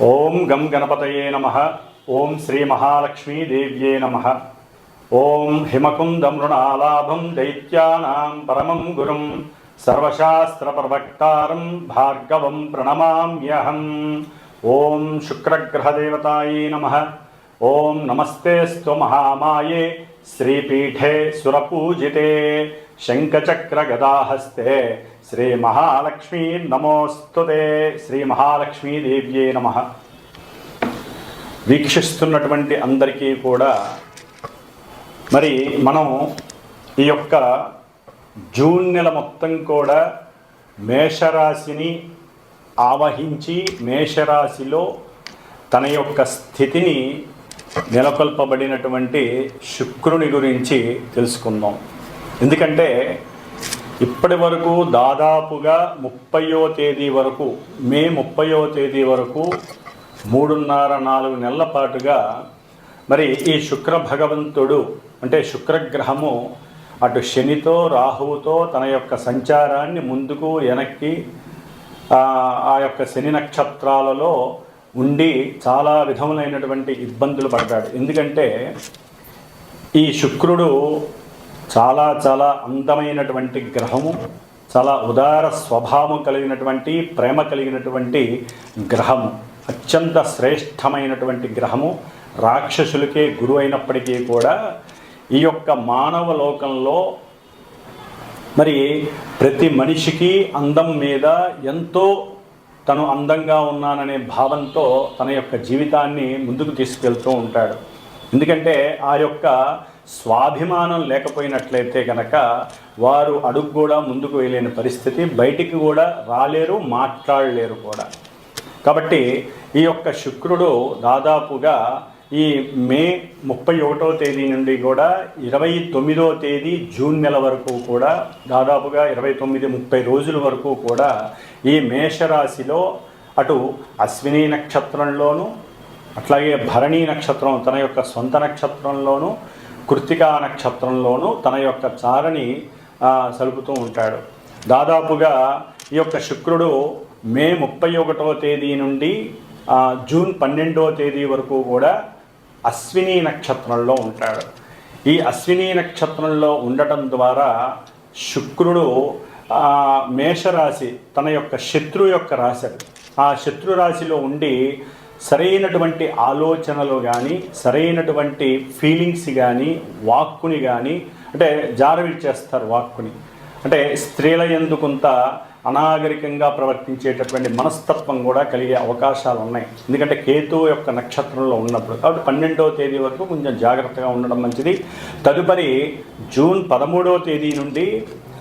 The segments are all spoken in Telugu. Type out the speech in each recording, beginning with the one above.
ఓం గం గణపతయే నమ. ఓం శ్రీ మహాలక్ష్మీదేవ్యే నమ. ఓం హిమకుందమృణాలాభం దైత్యానాం పరమం గురుం. సర్వశాస్త్రప్రవక్తారం భార్గవం ప్రణమామ్యహం ఓం శుక్రగ్రహదేవతాయే నమ. ఓం నమస్తేస్తు మహామాయే. శ్రీపీఠే సురపూజితే. శంఖచక్రగదాహస్తే శ్రీ మహాలక్ష్మీ నమోస్తుతే శ్రీ మహాలక్ష్మీదేవ్యే నమ. వీక్షిస్తున్నటువంటి అందరికీ కూడా మరి మనం ఈ యొక్క జూన్ నెల మొత్తం కూడా మేషరాశిని ఆవహించి మేషరాశిలో తన యొక్క స్థితిని నెలకొల్పబడినటువంటి శుక్రుని గురించి తెలుసుకుందాం. ఎందుకంటే ఇప్పటి వరకు దాదాపుగా ముప్పయో తేదీ వరకు మే ముప్పయో తేదీ వరకు మూడున్నర నాలుగు నెలల పాటుగా మరి ఈ శుక్ర భగవంతుడు అంటే శుక్రగ్రహము అటు శనితో రాహువుతో తన యొక్క సంచారాన్ని ముందుకు వెనక్కి ఆ ఆ యొక్క శని నక్షత్రాలలో ఉండి చాలా విధములైనటువంటి ఇబ్బందులు పడ్డాడు. ఎందుకంటే ఈ శుక్రుడు చాలా చాలా అందమైనటువంటి గ్రహము చాలా ఉదార స్వభావం కలిగినటువంటి ప్రేమ కలిగినటువంటి గ్రహము అత్యంత శ్రేష్టమైనటువంటి గ్రహము. రాక్షసులకే గురువు అయినప్పటికీ కూడా ఈ యొక్క మానవ లోకంలో మరి ప్రతి మనిషికి అందం మీద ఎంతో తను అందంగా ఉన్నాననే భావంతో తన యొక్క జీవితాన్ని ముందుకు తీసుకెళ్తూ ఉంటాడు. ఎందుకంటే ఆ యొక్క స్వాభిమానం లేకపోయినట్లయితే కనుక వారు అడుగు కూడా ముందుకు వేయలేని పరిస్థితి బయటికి కూడా రాలేరు మాట్లాడలేరు కూడా. కాబట్టి ఈ యొక్క శుక్రుడు దాదాపుగా ఈ మే ముప్పై ఒకటో తేదీ నుండి కూడా ఇరవై తొమ్మిదో తేదీ జూన్ నెల వరకు కూడా దాదాపుగా ఇరవై తొమ్మిది ముప్పై రోజుల వరకు కూడా ఈ మేషరాశిలో అటు అశ్విని నక్షత్రంలోను అట్లాగే భరణీ నక్షత్రం తన యొక్క సొంత నక్షత్రంలోను కృతికా నక్షత్రంలోనూ తన యొక్క చారని సలుపుతూ ఉంటాడు. దాదాపుగా ఈ యొక్క శుక్రుడు మే ముప్పై ఒకటవ తేదీ నుండి జూన్ పన్నెండవ తేదీ వరకు కూడా అశ్విని నక్షత్రంలో ఉంటాడు. ఈ అశ్విని నక్షత్రంలో ఉండటం ద్వారా శుక్రుడు మేషరాశి తన యొక్క శత్రు యొక్క రాశి ఆ శత్రు రాశిలో ఉండి సరైనటువంటి ఆలోచనలు కానీ సరైనటువంటి ఫీలింగ్స్ కానీ వాక్కుని కానీ అంటే జారవిడ్చేస్తారు వాక్కుని. అంటే స్త్రీల ఎందుకుంత అనాగరికంగా ప్రవర్తించేటటువంటి మనస్తత్వం కూడా కలిగే అవకాశాలు ఉన్నాయి. ఎందుకంటే కేతు యొక్క నక్షత్రంలో ఉన్నప్పుడు కాబట్టి పన్నెండవ తేదీ వరకు కొంచెం జాగ్రత్తగా ఉండడం మంచిది. తదుపరి జూన్ పదమూడవ తేదీ నుండి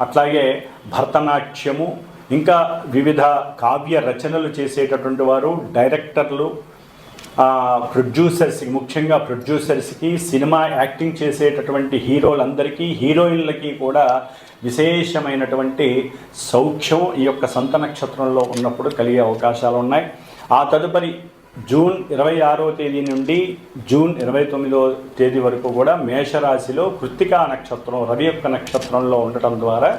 అట్లాగే భరతనాట్యము ఇంకా వివిధ కావ్య రచనలు చేసేటటువంటి వారు డైరెక్టర్లు ప్రొడ్యూసర్స్కి ముఖ్యంగా ప్రొడ్యూసర్స్కి సినిమా యాక్టింగ్ చేసేటటువంటి హీరోలందరికీ హీరోయిన్లకి కూడా విశేషమైనటువంటి సౌఖ్యం ఈ యొక్క సంత నక్షత్రంలో ఉన్నప్పుడు కలిగే అవకాశాలు ఉన్నాయి ఆ తదుపరి జూన్ ఇరవై ఆరో తేదీ నుండి జూన్ ఇరవై తొమ్మిదో తేదీ వరకు కూడా మేషరాశిలో కృత్తికా నక్షత్రం రవి యొక్క నక్షత్రంలో ఉండటం ద్వారా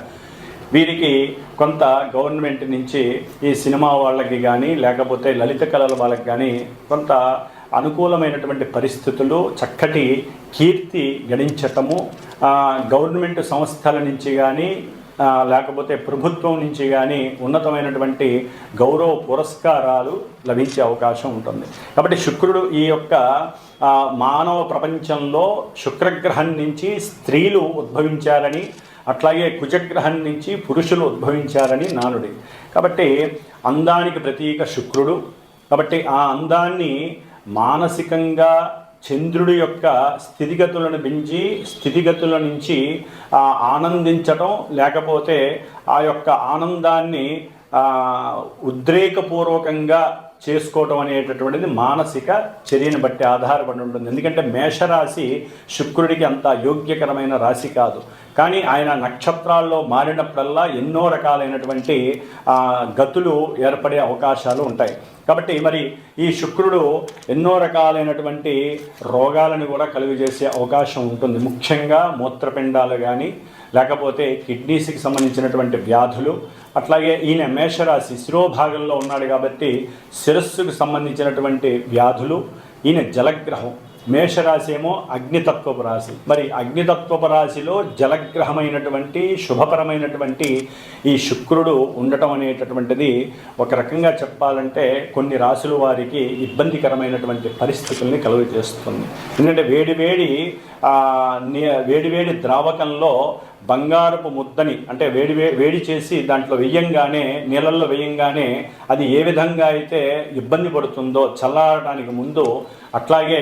వీరికి కొంత గవర్నమెంట్ నుంచి ఈ సినిమా వాళ్ళకి కానీ లేకపోతే లలిత కళల వాళ్ళకి కానీ కొంత అనుకూలమైనటువంటి పరిస్థితులు చక్కటి కీర్తి గణించటము గవర్నమెంట్ సంస్థల నుంచి కానీ లేకపోతే ప్రభుత్వం నుంచి కానీ ఉన్నతమైనటువంటి గౌరవ పురస్కారాలు లభించే అవకాశం ఉంటుంది. కాబట్టి శుక్రుడు ఈ యొక్క మానవ ప్రపంచంలో శుక్రగ్రహం నుంచి స్త్రీలు ఉద్భవించారని అట్లాగే కుజగ్రహం నుంచి పురుషులు ఉద్భవించారని నానుడి. కాబట్టి అందానికి ప్రతీక శుక్రుడు. కాబట్టి ఆ అందాన్ని మానసికంగా చంద్రుడి యొక్క స్థితిగతులను పెంచి స్థితిగతుల నుంచి ఆనందించటం లేకపోతే ఆ యొక్క ఆనందాన్ని ఉద్రేకపూర్వకంగా చేసుకోవటం అనేటటువంటిది మానసిక చర్యను బట్టి ఆధారపడి ఉంటుంది. ఎందుకంటే మేషరాశి శుక్రుడికి అంత యోగ్యకరమైన రాశి కాదు. కానీ ఆయన నక్షత్రాల్లో మారినప్పుడల్లా ఎన్నో రకాలైనటువంటి గతులు ఏర్పడే అవకాశాలు ఉంటాయి. కాబట్టి మరి ఈ శుక్రుడు ఎన్నో రకాలైనటువంటి రోగాలను కూడా కలుగజేసే అవకాశం ఉంటుంది. ముఖ్యంగా మూత్రపిండాలు కానీ లేకపోతే కిడ్నీస్కి సంబంధించినటువంటి వ్యాధులు అట్లాగే ఈయన మేషరాశి శిరోభాగంలో ఉన్నాడు కాబట్టి శిరస్సుకు సంబంధించినటువంటి వ్యాధులు ఈయన జలగ్రహం. మేషరాశి ఏమో అగ్నితత్వపు రాశి. మరి అగ్నితత్వపు రాశిలో జలగ్రహమైనటువంటి శుభపరమైనటువంటి ఈ శుక్రుడు ఉండటం అనేటటువంటిది ఒక రకంగా చెప్పాలంటే కొన్ని రాశుల వారికి ఇబ్బందికరమైనటువంటి పరిస్థితుల్ని కలుగజేస్తుంది. ఎందుకంటే వేడి వేడి వేడి వేడి ద్రావకంలో బంగారపు ముద్దని అంటే వేడి వేడి చేసి దాంట్లో వెయ్యంగానే నీళ్ళల్లో వేయంగానే అది ఏ విధంగా అయితే ఇబ్బంది పడుతుందో చల్లారడానికి ముందు అట్లాగే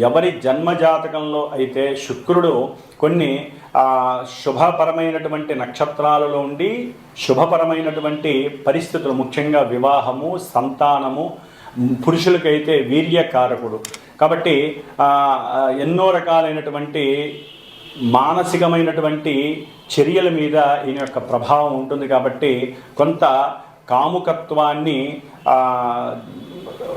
ఎవరి జన్మజాతకంలో అయితే శుక్రుడు కొన్ని శుభపరమైనటువంటి నక్షత్రాలలో ఉండి శుభపరమైనటువంటి పరిస్థితులు ముఖ్యంగా వివాహము సంతానము పురుషులకైతే వీర్యకారకుడు. కాబట్టి ఎన్నో రకాలైనటువంటి మానసికమైనటువంటి చర్యల మీద ఈయన యొక్క ప్రభావం ఉంటుంది కాబట్టి కొంత కాముకత్వాన్ని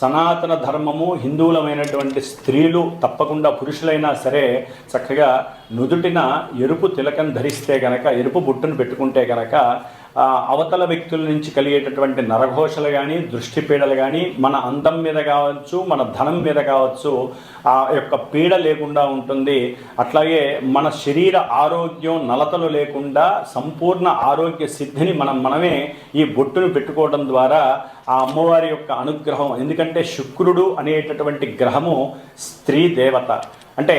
సనాతన ధర్మము హిందువులమైనటువంటి స్త్రీలు తప్పకుండా పురుషులైనా సరే చక్కగా నుదుటిన ఎరుపు తిలకం ధరిస్తే గనక ఎరుపు బుట్టును పెట్టుకుంటే గనక అవతల వ్యక్తుల నుంచి కలిగేటటువంటి నరఘోషలు కానీ దృష్టి పీడలు కానీ మన అందం మీద కావచ్చు మన ధనం మీద కావచ్చు ఆ యొక్క పీడ లేకుండా ఉంటుంది. అట్లాగే మన శరీర ఆరోగ్యం నలతలు లేకుండా సంపూర్ణ ఆరోగ్య సిద్ధిని మనం మనమే ఈ బొట్టును పెట్టుకోవడం ద్వారా ఆ అమ్మవారి యొక్క అనుగ్రహం. ఎందుకంటే శుక్రుడు అనేటటువంటి గ్రహము స్త్రీ దేవత. అంటే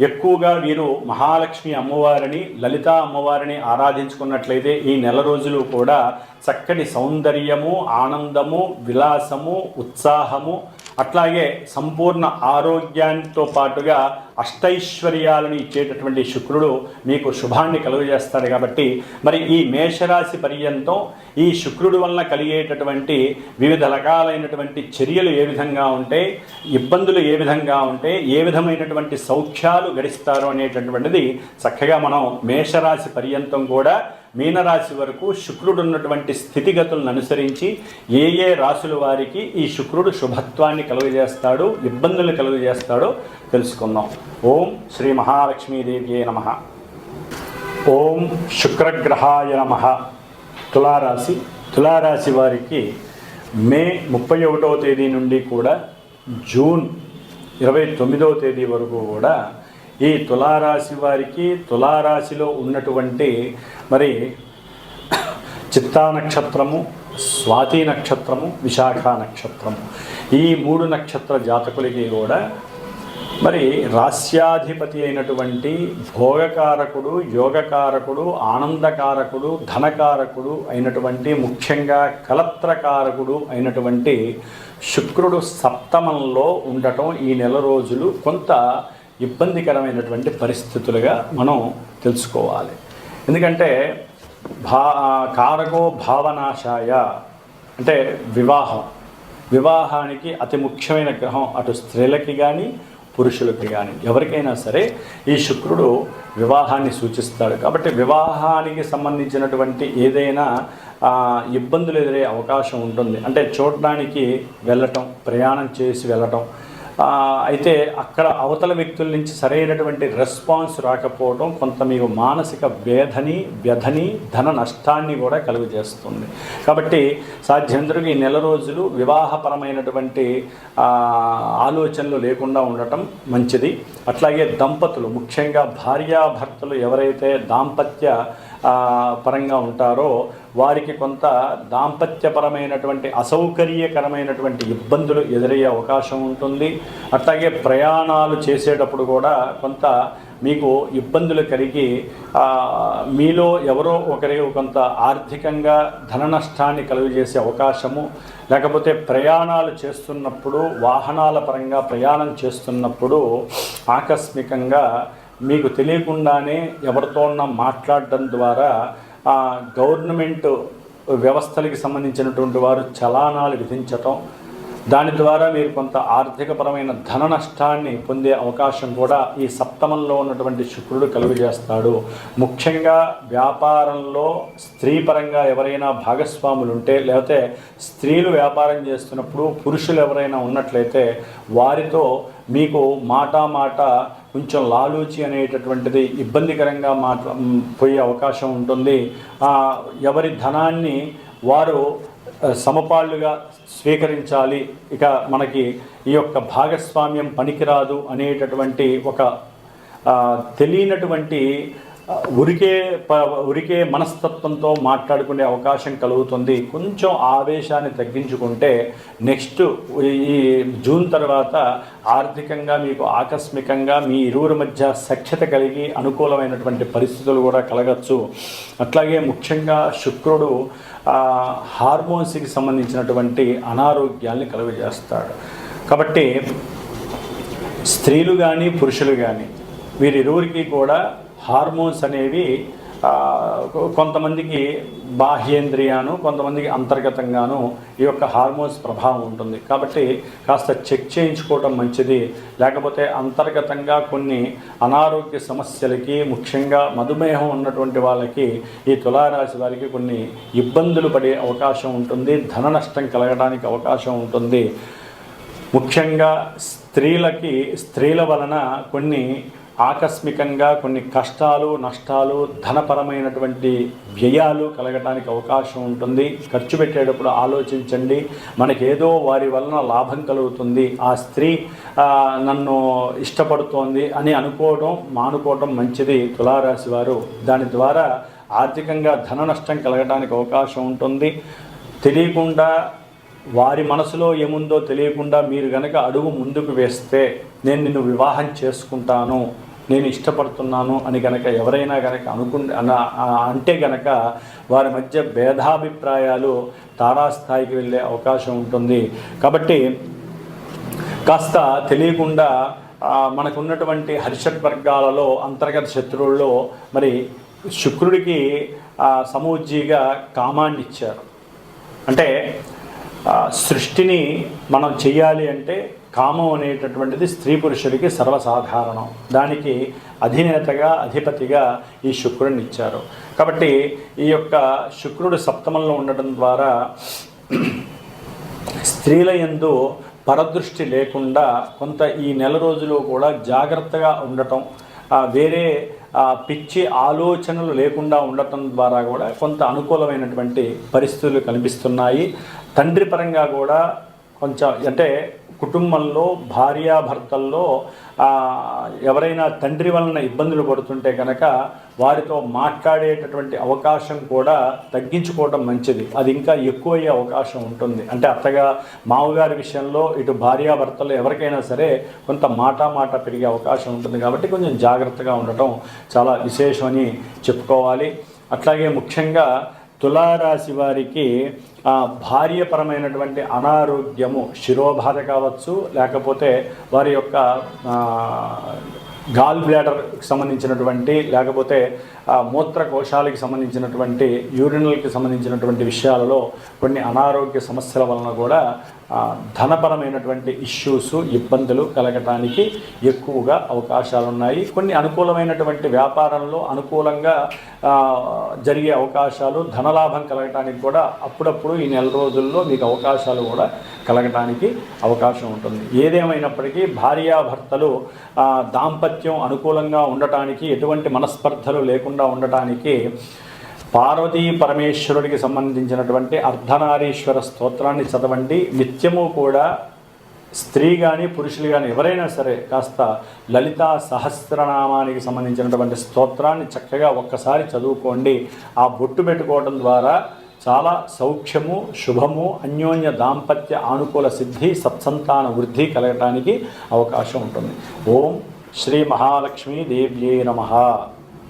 ఎక్కువగా వీరు మహాలక్ష్మి అమ్మవారిని లలిత అమ్మవారిని ఆరాధించుకున్నట్లయితే ఈ నెల రోజులు కూడా చక్కటి సౌందర్యము ఆనందము విలాసము ఉత్సాహము అట్లాగే సంపూర్ణ ఆరోగ్యంతో పాటుగా అష్టైశ్వర్యాలను ఇచ్చేటటువంటి శుక్రుడు మీకు శుభాన్ని కలుగజేస్తాడు కాబట్టి మరి ఈ మేషరాశి పర్యంతం ఈ శుక్రుడు వలన కలిగేటటువంటి వివిధ రకాలైనటువంటి చర్యలు ఏ విధంగా ఉంటాయి ఇబ్బందులు ఏ విధంగా ఉంటాయి ఏ విధమైనటువంటి సౌఖ్యాలు గడిస్తారు అనేటటువంటిది చక్కగా మనం మేషరాశి పర్యంతం కూడా మీనరాశి వరకు శుక్రుడు ఉన్నటువంటి స్థితిగతులను అనుసరించి ఏ ఏ రాశుల వారికి ఈ శుక్రుడు శుభత్వాన్ని కలుగజేస్తాడు ఇబ్బందులు కలుగజేస్తాడో తెలుసుకుందాం. ఓం శ్రీ మహాలక్ష్మీదేవియే నమ. ఓం శుక్రగ్రహాయ నమ. తులారాశి తులారాశి వారికి మే ముప్పై ఒకటవ తేదీ నుండి కూడా జూన్ ఇరవై తొమ్మిదవ తేదీ వరకు కూడా ఈ తులారాశి వారికి తులారాశిలో ఉన్నటువంటి మరి చిత్తా నక్షత్రము స్వాతి నక్షత్రము విశాఖ నక్షత్రము. ఈ మూడు నక్షత్ర జాతకులకి కూడా మరి రాస్యాధిపతి అయినటువంటి భోగకారకుడు యోగకారకుడు ఆనందకారకుడు ధనకారకుడు అయినటువంటి ముఖ్యంగా కలత్రకారకుడు అయినటువంటి శుక్రుడు సప్తమంలో ఉండటం ఈ నెల రోజులు కొంత ఇబ్బందికరమైనటువంటి పరిస్థితులుగా మనం తెలుసుకోవాలి. ఎందుకంటే భా కారకో భావనాశాయ అంటే వివాహం. వివాహానికి అతి ముఖ్యమైన గ్రహం అటు స్త్రీలకి కానీ పురుషులకి కానీ ఎవరికైనా సరే ఈ శుక్రుడు వివాహాన్ని సూచిస్తాడు. కాబట్టి వివాహానికి సంబంధించినటువంటి ఏదైనా ఇబ్బందులు ఎదురే అవకాశం ఉంటుంది. అంటే చూడడానికి వెళ్ళటం ప్రయాణం చేసి వెళ్ళటం అయితే అక్కడ అవతల వ్యక్తుల నుంచి సరైనటువంటి రెస్పాన్స్ రాకపోవడం కొంత మీకు మానసిక వేధని వ్యధని ధన నష్టాన్ని కూడా కలుగు చేస్తుంది కాబట్టి సాధ్యంతరకు ఈ నెల రోజులు వివాహపరమైనటువంటి ఆలోచనలు లేకుండా ఉండటం మంచిది. అట్లాగే దంపతులు ముఖ్యంగా భార్యాభర్తలు ఎవరైతే దాంపత్య పరంగా ఉంటారో వారికి కొంత దాంపత్యపరమైనటువంటి అసౌకర్యకరమైనటువంటి ఇబ్బందులు ఎదురయ్యే అవకాశం ఉంటుంది. అట్లాగే ప్రయాణాలు చేసేటప్పుడు కూడా కొంత మీకు ఇబ్బందులు కలిగి మీలో ఎవరో ఒకరి కొంత ఆర్థికంగా ధన నష్టాన్ని కలుగజేసే అవకాశము. లేకపోతే ప్రయాణాలు చేస్తున్నప్పుడు వాహనాల పరంగా ప్రయాణం చేస్తున్నప్పుడు ఆకస్మికంగా మీకు తెలియకుండానే ఎవరితోన్నా మాట్లాడడం ద్వారా ఆ, గవర్నమెంట్ వ్యవస్థలకి సంబంధించినటువంటి వారు చలానాలు విధించటం దాని ద్వారా మీరు కొంత ఆర్థికపరమైన ధన నష్టాన్ని పొందే అవకాశం కూడా ఈ సప్తమంలో ఉన్నటువంటి శుక్రుడు కలుగజేస్తాడు. ముఖ్యంగా వ్యాపారంలో స్త్రీ పరంగా ఎవరైనా భాగస్వాములు ఉంటే లేకపోతే స్త్రీలు వ్యాపారం చేస్తున్నప్పుడు పురుషులు ఎవరైనా ఉన్నట్లయితే వారితో మీకు మాట మాట కొంచెం లాలూచి అనేటటువంటిది ఇబ్బందికరంగా మాట్లా పోయే అవకాశం ఉంటుంది. ఎవరి ధనాన్ని వారు సమపాళ్ళుగా స్వీకరించాలి. ఇక మనకి ఈ యొక్క భాగస్వామ్యం పనికిరాదు అనేటటువంటి ఒక తెలియనటువంటి ఉరికే ప ఉరికే మనస్తత్వంతో మాట్లాడుకునే అవకాశం కలుగుతుంది. కొంచెం ఆవేశాన్ని తగ్గించుకుంటే నెక్స్ట్ ఈ జూన్ తర్వాత ఆర్థికంగా మీకు ఆకస్మికంగా మీ ఇరువురి మధ్య సఖ్యత కలిగి అనుకూలమైనటువంటి పరిస్థితులు కూడా కలగచ్చు. అట్లాగే ముఖ్యంగా శుక్రుడు హార్మోన్స్కి సంబంధించినటువంటి అనారోగ్యాల్ని కలుగజేస్తాడు. కాబట్టి స్త్రీలు కానీ పురుషులు కానీ వీరిరువురికి కూడా హార్మోన్స్ అనేవి కొంతమందికి బాహ్యేంద్రియాను కొంతమందికి అంతర్గతంగాను ఈ యొక్క హార్మోన్స్ ప్రభావం ఉంటుంది. కాబట్టి కాస్త చెక్ చేయించుకోవటం మంచిది. లేకపోతే అంతర్గతంగా కొన్ని అనారోగ్య సమస్యలకి ముఖ్యంగా మధుమేహం ఉన్నటువంటి వాళ్ళకి ఈ తులారాశి వారికి కొన్ని ఇబ్బందులు పడే అవకాశం ఉంటుంది. ధన నష్టం కలగడానికి అవకాశం ఉంటుంది. ముఖ్యంగా స్త్రీలకి స్త్రీల వలన కొన్ని ఆకస్మికంగా కొన్ని కష్టాలు నష్టాలు ధనపరమైనటువంటి వ్యయాలు కలగటానికి అవకాశం ఉంటుంది. ఖర్చు పెట్టేటప్పుడు ఆలోచించండి. మనకేదో వారి వలన లాభం కలుగుతుంది. ఆ స్త్రీ నన్ను ఇష్టపడుతోంది అని అనుకోవడం మానుకోవడం మంచిది. తులారాశి వారు దాని ద్వారా ఆర్థికంగా ధన నష్టం కలగడానికి అవకాశం ఉంటుంది. తెలియకుండా వారి మనసులో ఏముందో తెలియకుండా మీరు గనక అడుగు ముందుకు వేస్తే నేను నిన్ను వివాహం చేసుకుంటాను. నేను ఇష్టపడుతున్నాను అని గనక ఎవరైనా గనక అనుకు అంటే గనక వారి మధ్య భేదాభిప్రాయాలు తారాస్థాయికి వెళ్ళే అవకాశం ఉంటుంది. కాబట్టి కాస్త తెలియకుండా మనకున్నటువంటి హర్షద్వర్గాలలో అంతర్గత శత్రువుల్లో మరి శుక్రుడికి సమూజ్జీగా సమూజ్జిగా కామాన్ని ఇచ్చారు. అంటే సృష్టిని మనం చేయాలి అంటే కామం అనేటటువంటిది స్త్రీ పురుషుడికి సర్వసాధారణం. దానికి అధినేతగా అధిపతిగా ఈ శుక్రుడిని ఇచ్చారు. కాబట్టి ఈ యొక్క శుక్రుడు సప్తమంలో ఉండటం ద్వారా స్త్రీల యందు పరదృష్టి లేకుండా కొంత ఈ నెల రోజులు కూడా జాగ్రత్తగా ఉండటం వేరే పిచ్చి ఆలోచనలు లేకుండా ఉండటం ద్వారా కూడా కొంత అనుకూలమైనటువంటి పరిస్థితులు కనిపిస్తున్నాయి. తండ్రి పరంగా కూడా కొంచెం అంటే కుటుంబంలో భార్యాభర్తల్లో ఎవరైనా తండ్రి వలన ఇబ్బందులు పడుతుంటే కనుక వారితో మాట్లాడేటటువంటి అవకాశం కూడా తగ్గించుకోవడం మంచిది. అది ఇంకా ఎక్కువయ్యే అవకాశం ఉంటుంది. అంటే అత్తగా మామగారి విషయంలో ఇటు భార్యాభర్తలు ఎవరికైనా సరే కొంత మాట మాట పెరిగే అవకాశం ఉంటుంది కాబట్టి కొంచెం జాగ్రత్తగా ఉండటం చాలా విశేషమని చెప్పుకోవాలి. అట్లాగే ముఖ్యంగా తులారాశి వారికి ఆ, భార్యపరమైనటువంటి అనారోగ్యము శిరోబాధ కావచ్చు లేకపోతే వారి యొక్క గాల్ బ్లాడర్కి సంబంధించినటువంటి లేకపోతే మూత్రకోశాలకి సంబంధించినటువంటి యూరినల్కి సంబంధించినటువంటి విషయాలలో కొన్ని అనారోగ్య సమస్యల వలన కూడా ధనపరమైనటువంటి ఇష్యూస్ ఇబ్బందులు కలగటానికి ఎక్కువగా అవకాశాలు ఉన్నాయి కొన్ని అనుకూలమైనటువంటి వ్యాపారంలో అనుకూలంగా జరిగే అవకాశాలు ధనలాభం కలగటానికి కూడా అప్పుడప్పుడు ఈ నెల రోజుల్లో మీకు అవకాశాలు కూడా కలగటానికి అవకాశం ఉంటుంది. ఏదేమైనప్పటికీ భార్యాభర్తలు దాంపత్యం అనుకూలంగా ఉండటానికి ఎటువంటి మనస్పర్ధలు లేకుండా ఉండటానికి పార్వతీ పరమేశ్వరుడికి సంబంధించినటువంటి అర్ధనారీశ్వర స్తోత్రాన్ని చదవండి. నిత్యము కూడా స్త్రీ కానీ పురుషులు కానీ ఎవరైనా సరే కాస్త లలితా సహస్రనామానికి సంబంధించినటువంటి స్తోత్రాన్ని చక్కగా ఒక్కసారి చదువుకోండి. ఆ బొట్టు పెట్టుకోవడం ద్వారా చాలా సౌఖ్యము శుభము అన్యోన్య దాంపత్య ఆనుకూల సిద్ధి సత్సంతాన వృద్ధి కలగటానికి అవకాశం ఉంటుంది. ఓం శ్రీ మహాలక్ష్మీ దేవ్యే నమ.